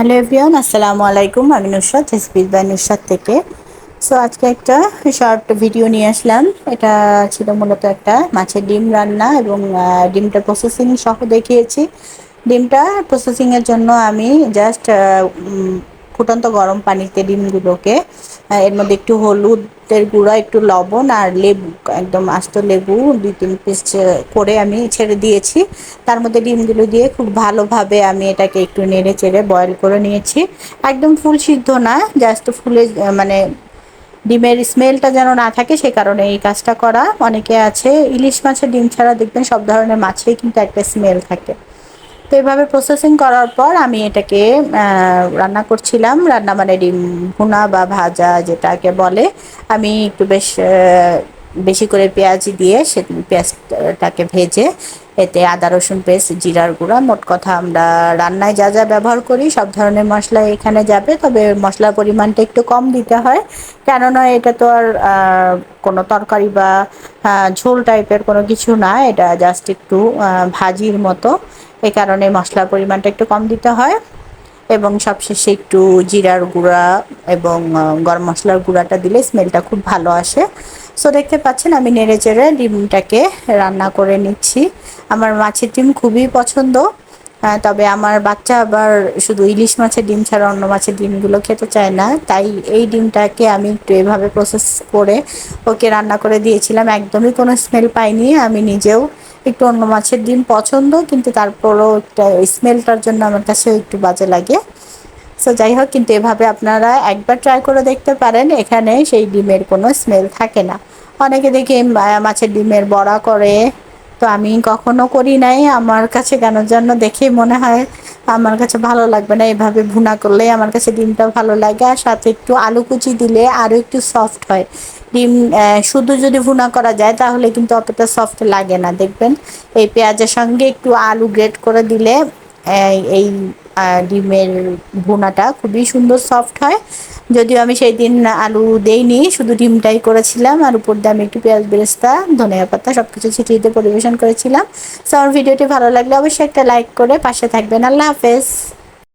Hello everyone, আসসালামু আলাইকুম। আমি নুসরাত হেসপিস বাই নুসরাত থেকে। সো আজকে একটা শর্ট ভিডিও নিয়ে আসলাম। এটা ছিল মূলত একটা মাছের ডিম রান্না এবং ডিমটা প্রসেসিং সহ দেখিয়েছি। ডিমটা প্রসেসিংয়ের জন্য আমি জাস্ট ফুটন্ত গরম পানিতে ডিমগুলোকে এর মধ্যে একটু হলুদের গুঁড়া, একটু লবণ আর লেবু, একদম আস্ত লেবু, দুই তিন পিস করে আমি ছেড়ে দিয়েছি। তার মধ্যে ডিমগুলো দিয়ে খুব ভালোভাবে আমি এটাকে একটু নেড়ে চেড়ে বয়েল করে নিয়েছি। একদম ফুল সিদ্ধ না জাস্ট ফুলে মানে ডিমের স্মেলটা যেন না থাকে, সে কারণে এই কাজটা করা। অনেকে আছে, ইলিশ মাছের ডিম ছাড়া দেখবেন সব ধরনের মাছেই কিন্তু একটা স্মেল থাকে। তো এভাবে প্রসেসিং করার পর আমি এটাকে রান্না করছিলাম। রান্না মানে ডিম ভুনা বা ভাজা যেটাকে বলে। আমি একটু বেশ বেশি করে পেঁয়াজ দিয়ে সে, পেঁয়াজটাকে ভেজে এতে আদা, রসুন পেস্ট, জিরার গুঁড়া, মোট কথা আমরা রান্নায় যা যা ব্যবহার করি, সব ধরনের মশলা এখানে যাবে। তবে মশলার পরিমাণটা একটু কম দিতে হয়। কেননা এটা তো আর কোনো তরকারি বা ঝোল টাইপের কোনো কিছু না। এটা জাস্ট একটু ভাজির মতো। এই কারণে মশলার পরিমাণটা একটু কম দিতে হয়। এবং সবশেষে একটু জিরার গুঁড়া এবং গরম মশলার গুঁড়াটা দিলে স্মেলটা খুব ভালো আসে। সো দেখতে পাচ্ছেন, আমি নেড়ে চেড়ে ডিমটাকে রান্না করে নিচ্ছি। আমার মাছের ডিম খুবই পছন্দ। তবে আমার বাচ্চা আবার শুধু ইলিশ মাছের ডিম ছাড়া অন্য মাছের ডিমগুলো খেতে চায় না। তাই এই ডিমটাকে আমি একটু এভাবে প্রসেস করে ওকে রান্না করে দিয়েছিলাম। একদমই কোনো স্মেল পাইনি। আমি নিজেও একটু অন্য মাছের ডিম পছন্দ, কিন্তু তারপরও একটা স্মেলটার জন্য আমার কাছে একটু বাজে লাগে। সো যাই হোক, কিন্তু এভাবে আপনারা একবার ট্রাই করে দেখতে পারেন, এখানে সেই ডিমের কোনো স্মেল থাকে না। অনেকে দেখি মাছের ডিমের বড়া করে। তো আমি কখনো করি নাই, আমার কাছে কেন যেন দেখে মনে হয় আমার কাছে ভালো লাগবে না। এভাবে ভুনা করলে আমার কাছে ডিমটা ভালো লাগে, আর সাথে একটু আলু কুচি দিলে আরও একটু সফট হয়। ডিম শুধু যদি ভুনা করা যায়, তাহলে কিন্তু অতটা সফট লাগে না, দেখবেন? এই পেঁয়াজের সঙ্গে একটু আলু গ্রেট করে দিলে এই ডিমের ভুনাটা খুবই সুন্দর সফট হয়। যদিও আমি সেই দিন আলু দেইনি, শুধু ডিমটাই করেছিলাম, আর উপর দিয়ে আমি একটু পেঁয়াজ, বেরেস্তা, ধনিয়া পাতা সব কিছু ছিটিয়ে দিয়ে পরিবেশন করেছিলাম। সো আমার ভিডিওটি ভালো লাগলে অবশ্যই একটা লাইক করে পাশে থাকবেন। আল্লাহ হাফেজ।